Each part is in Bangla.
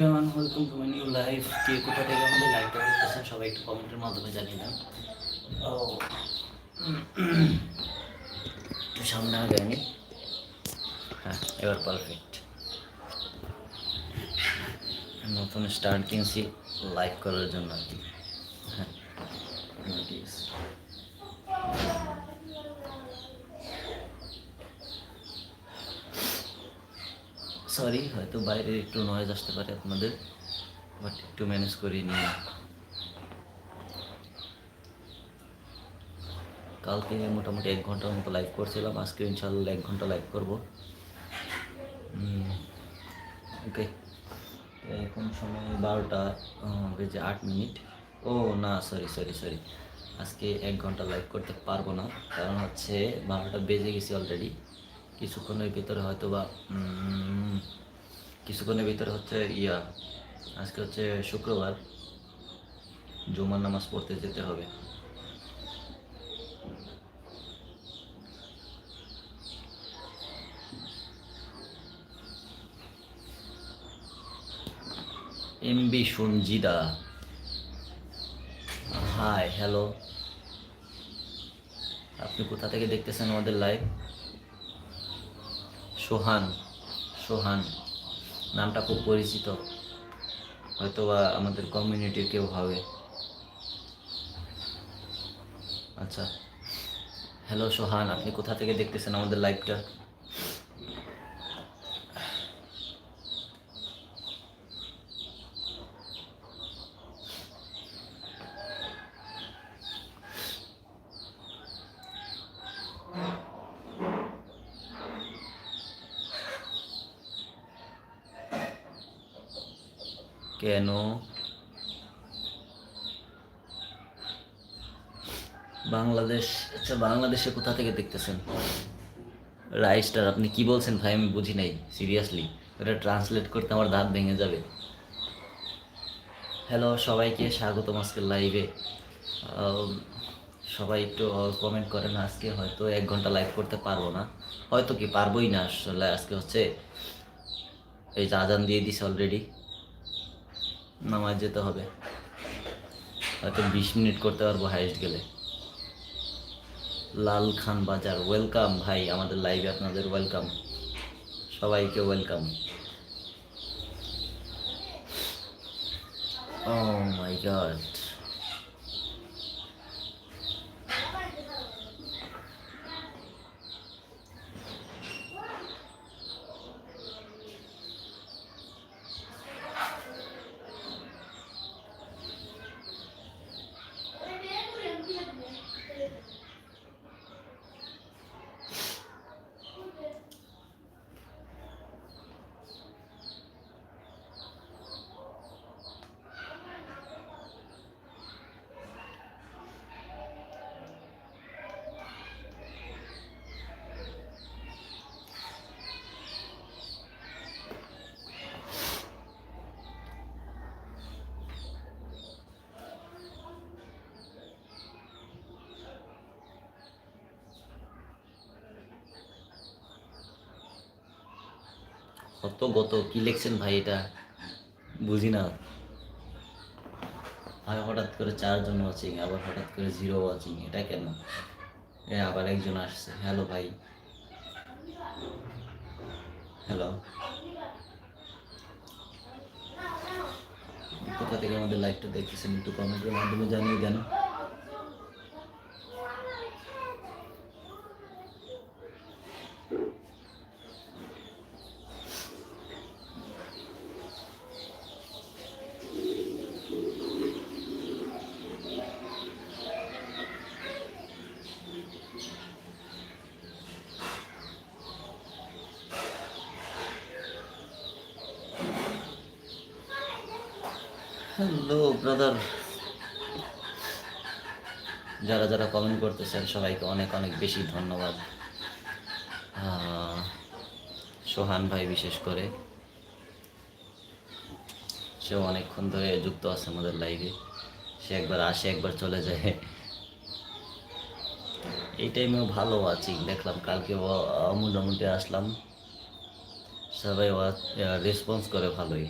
Everyone welcome to my new live কে কোথা থেকে আমাদের সবাই একটু কমেন্টের মাধ্যমে জানিয়ে দেন। ও সামনে আগে আমি। হ্যাঁ এবার পারফেক্ট নতুন স্টার্ট কিনছি লাইভ করার জন্য আর কি। হ্যাঁ ঠিক সরি হয়তো বাইরে একটু নয়েজ আসতে পারে আপনাদের বাট একটু ম্যানেজ করে নিয়ে কালকে মোটামুটি এক ঘণ্টার মতো লাইভ করছিলাম আজকে ইনশাল্লাহ এক ঘণ্টা লাইভ করব। ওকে এখন সময় বারোটা বেজে আট মিনিট। ও, না সরি সরি সরি আজকে এক ঘণ্টা লাইভ করতে পারব না, কারণ হচ্ছে বারোটা বেজে গেছি অলরেডি কিছুক্ষণের ভিতরে হয়তো বা কিছুক্ষণের ভিতরে হচ্ছে ইয়া, আজকে হচ্ছে শুক্রবার, জুমার নামাজ পড়তে যেতে হবে। এমবি সঞ্জিদা হাই হ্যালো আপনি কোথা থেকে দেখতেছেন আমাদের লাইভ সোহান সোহান নামটা খুব পরিচিত। হয়তোবা আমাদের কমিউনিটির কেউ হবে। আচ্ছা। হ্যালো সোহান, আপনি কোথা থেকে দেখতেছেন আমাদের লাইভটা কেন? বাংলাদেশ আচ্ছা বাংলাদেশে কোথা থেকে দেখতেছেন? রাইস্টার, আপনি কি বলছেন ভাই? আমি বুঝি নাই, সিরিয়াসলি। এটা ট্রান্সলেট করতে আমার দাঁত ভেঙে যাবে। হ্যালো, সবাইকে স্বাগতম আজকের লাইভে। সবাই একটু কমেন্ট করেন, আজকে হয়তো এক ঘণ্টা লাইভ করতে পারব না। হয়তো কি, পারবোই না আসলে, আজকে হচ্ছে এই যে আজান দিয়ে দিছে অলরেডি নামাজ যেতে হবে। হয়তো বিশ মিনিট করতে পারব হাইস্ট গেলে। লাল খান বাজার ওয়েলকাম ভাই, আমাদের লাইভে আপনাদের ওয়েলকাম সবাইকে ওয়েলকাম ও মাই গড কত গত কি লিখছেন ভাই এটা? বুঝি না। ভাই হঠাৎ করে চারজন ওয়াচিং আবার হঠাৎ করে জিরো ওয়াচিং এটা কেন? এ আবার একজন আসছে। হ্যালো ভাই। হ্যালো কোথা থেকে আমাদের লাইভটা দেখতেছেন একটু কমেন্টের মাধ্যমে জানিয়ে দেন। হ্যালো ব্রাদার যারা যারা কমেন্ট করতেছেন, সবাইকে অনেক অনেক বেশি ধন্যবাদ। সোহান ভাই বিশেষ করে। সে অনেকক্ষণ ধরে যুক্ত আছে আমাদের লাইভে সে একবার আসে, একবার চলে যায়। এই টাইমেও ভালো আছি, দেখলাম কালকে মোটামুটি আসলাম। সবাই রেসপন্স করে ভালোই।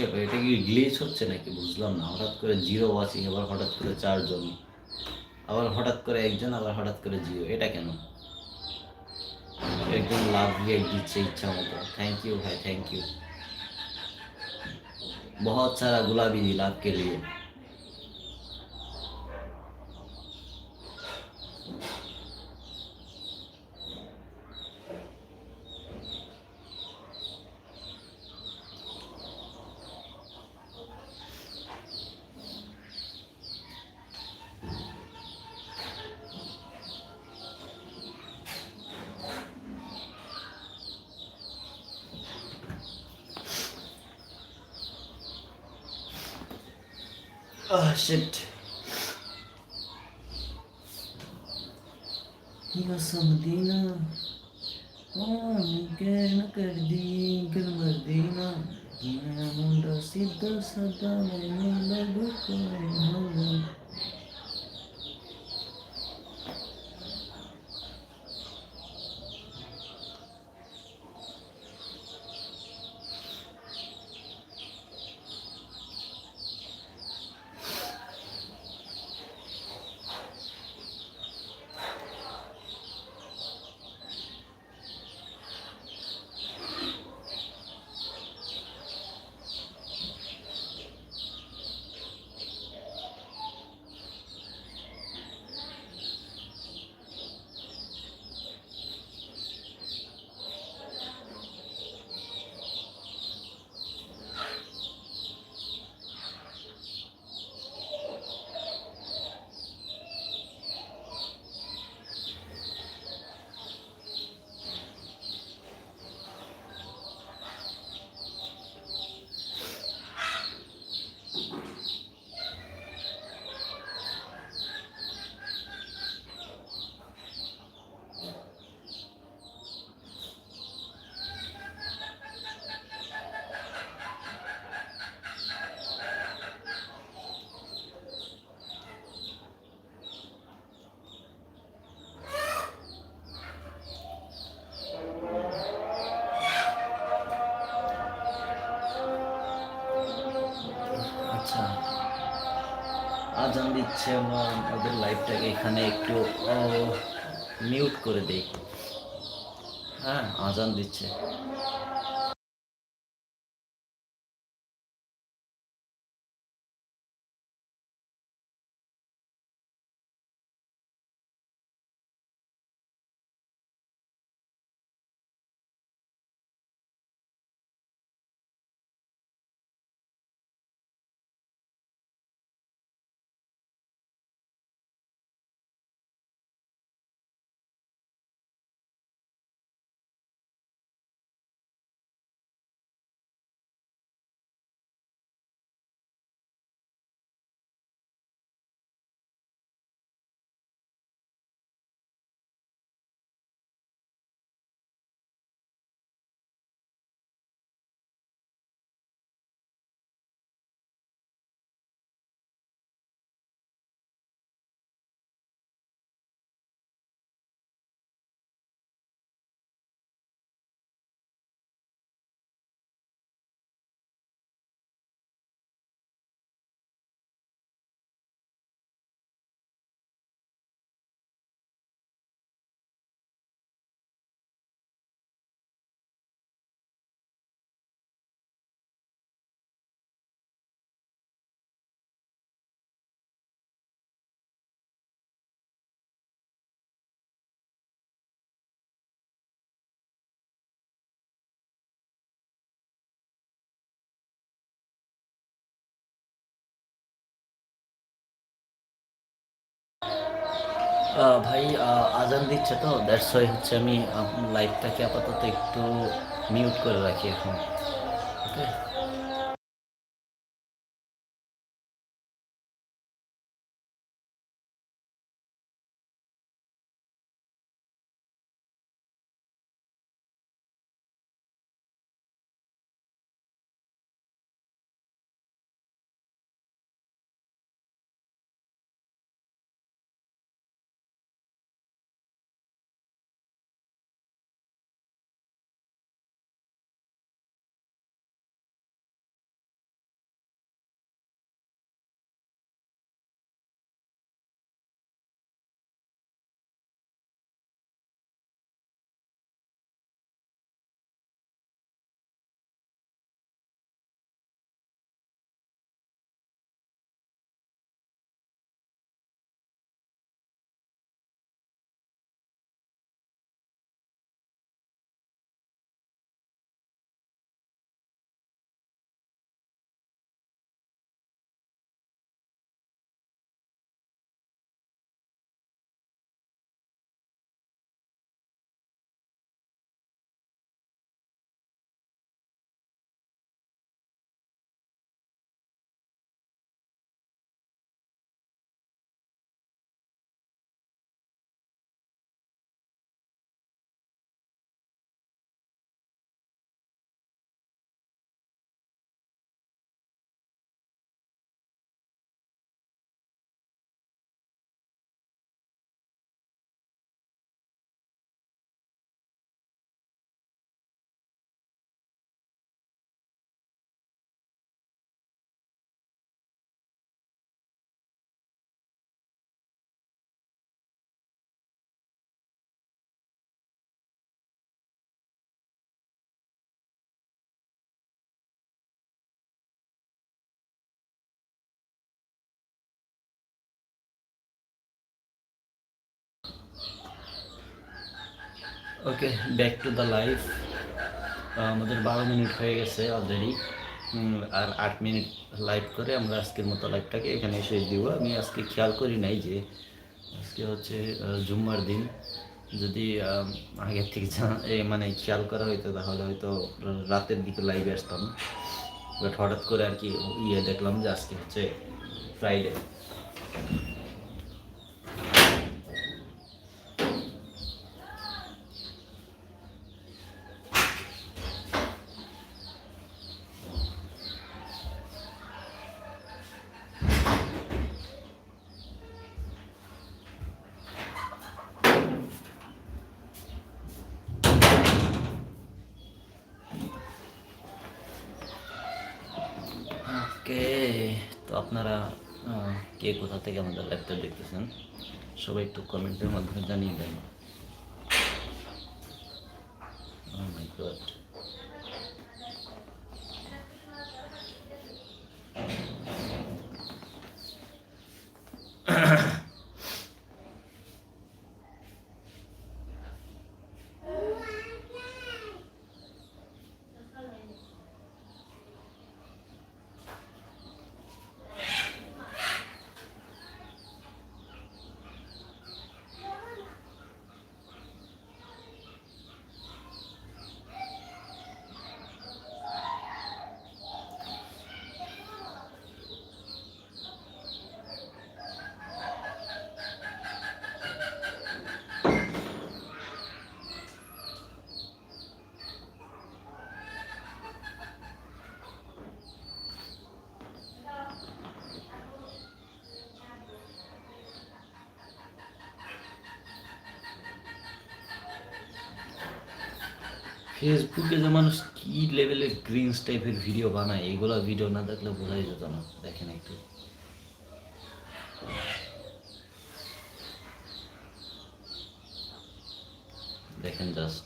কি ব্যাপার, এটা কি গ্লিচ হচ্ছে নাকি বুঝলাম না হঠাৎ করে জিরো ওয়াচিং আবার হঠাৎ করে চারজন আবার হঠাৎ করে একজন আবার হঠাৎ করে জিরো এটা কেন একজন লাভ রিয়েক্ট দিচ্ছে ইচ্ছা মতো থ্যাংক ইউ ভাই থ্যাংক ইউ बहुत सारा गुलाबी दिल आपके लिए Oh shit. Yo Medina. Oh, quero cardinho, kar di, Minha mão da cidade, minha mão da boca, minha mão da boca. দিচ্ছে আমরা ওদের লাইভটাকে এখানে একটু মিউট করে দেই। হ্যাঁ আজান দিচ্ছে। ভাই আজান দিচ্ছে তো দ্যাটস ওয়াই হচ্ছে আমি লাইভটাকে আপাতত একটু মিউট করে রাখি এখন okay okay back to the life আমাদের বারো মিনিট হয়ে গেছে অলরেডি আর আট মিনিট লাইভ করে আমরা আজকের মতো লাইভটাকে এখানে শেষ দিব। আমি আজকে খেয়াল করি নাই যে আজকে হচ্ছে জুম্মার দিন। যদি আগের থেকে মানে খেয়াল করা হইতো তাহলে হয়তো রাতের দিকে লাইভে আসতাম। বাট হঠাৎ করে আর কি ইয়ে দেখলাম যে আজকে হচ্ছে ফ্রাইডে ওকে তো আপনারা কে কোথা থেকে আমাদের লাইভটা দেখতেছেন সবাই একটু কমেন্টের মাধ্যমে জানিয়ে দেন। ফেসবুকে যে মানুষ কি লেভেলের গ্রিনস টাইপের ভিডিও বানায়, এগুলা ভিডিও না দেখলে বোঝাই যেত না। দেখেন একটু। দেখেন জাস্ট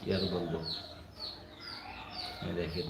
কি আর বলব? দেখেন।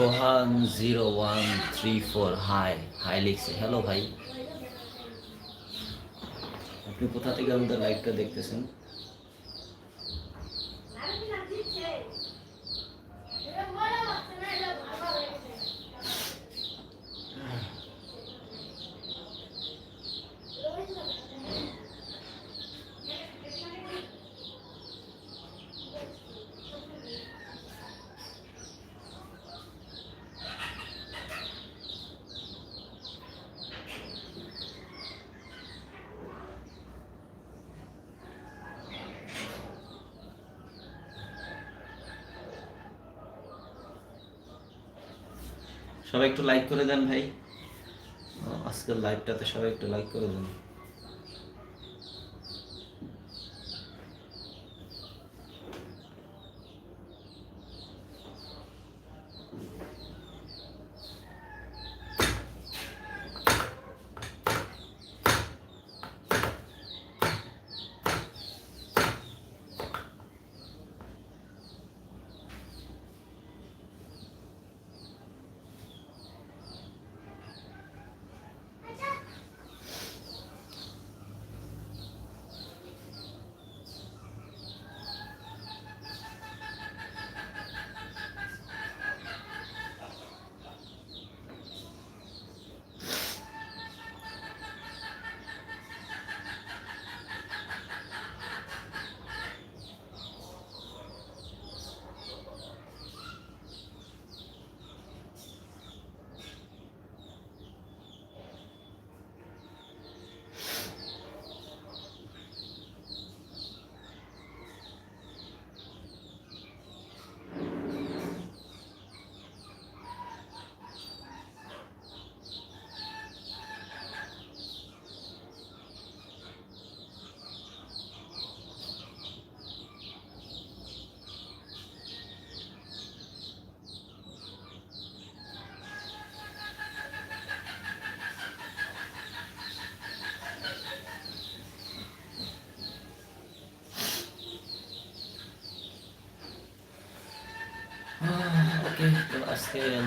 Sohan zero one three four hi hi লিখছে হ্যালো ভাই। আপনি কোথা থেকে আমাদের লাইভটা দেখতেছেন? সবাই একটু লাইক করে দেন ভাই। আজকের লাইভটাতে সবাই একটু লাইক করে দেন।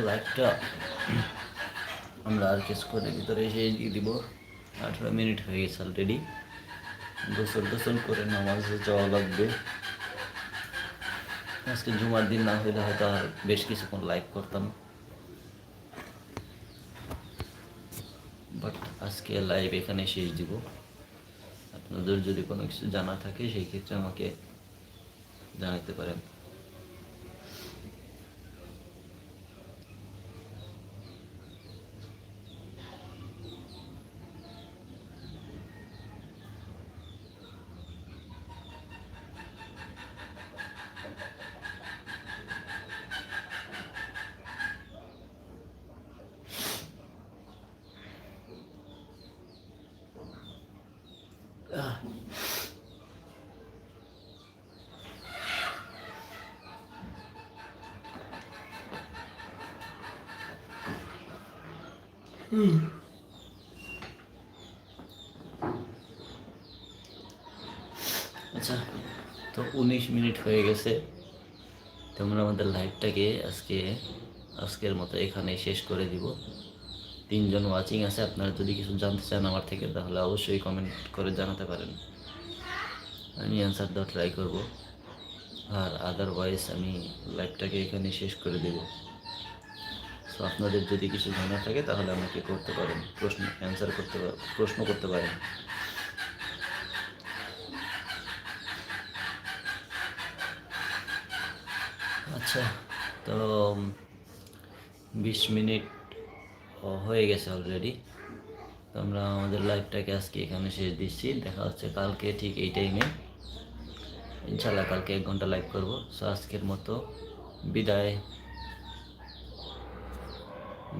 লাইভটা আমরা আর কিছু করে ভিতরে এসে দিয়ে দিব? আঠেরো মিনিট হয়ে গেছে অলরেডি গোসল টোসল করে নামাজে যাওয়া লাগবে। আজকে জুমার দিন না হইলে হয়তো আর বেশ কিছুক্ষণ লাইভ করতাম। বাট আজকে লাইভ এখানে শেষ দিব। আপনাদের যদি কোনো কিছু জানা থাকে, সেই ক্ষেত্রে আমাকে জানাতে পারেন। আচ্ছা তো উনিশ মিনিট হয়ে গেছে। তোমরা আমাদের লাইভটাকে আজকে, আজকের মতো এখানে শেষ করে দিব। তিনজন ওয়াচিং আছে, আপনারা যদি কিছু জানতে চান আমার থেকে, তাহলে অবশ্যই কমেন্ট করে জানাতে পারেন। আমি অ্যান্সার দেওয়ার ট্রাই করব। আর আদারওয়াইজ আমি লাইভটাকে এখানে শেষ করে দেব। সো আপনাদের যদি কিছু জানা থাকে, তাহলে আমাকে করতে পারেন। প্রশ্ন অ্যান্সার করতে প্রশ্ন করতে পারেন। আচ্ছা তো বিশ মিনিট হয়ে গেছে অলরেডি তো আমরা আমাদের লাইভটাকে আজকে এখানে শেষ দিচ্ছি। দেখা হচ্ছে কালকে ঠিক এই টাইমে ইনশাল্লাহ কালকে এক ঘণ্টা লাইভ করব। সো আজকের মতো বিদায়।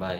বাই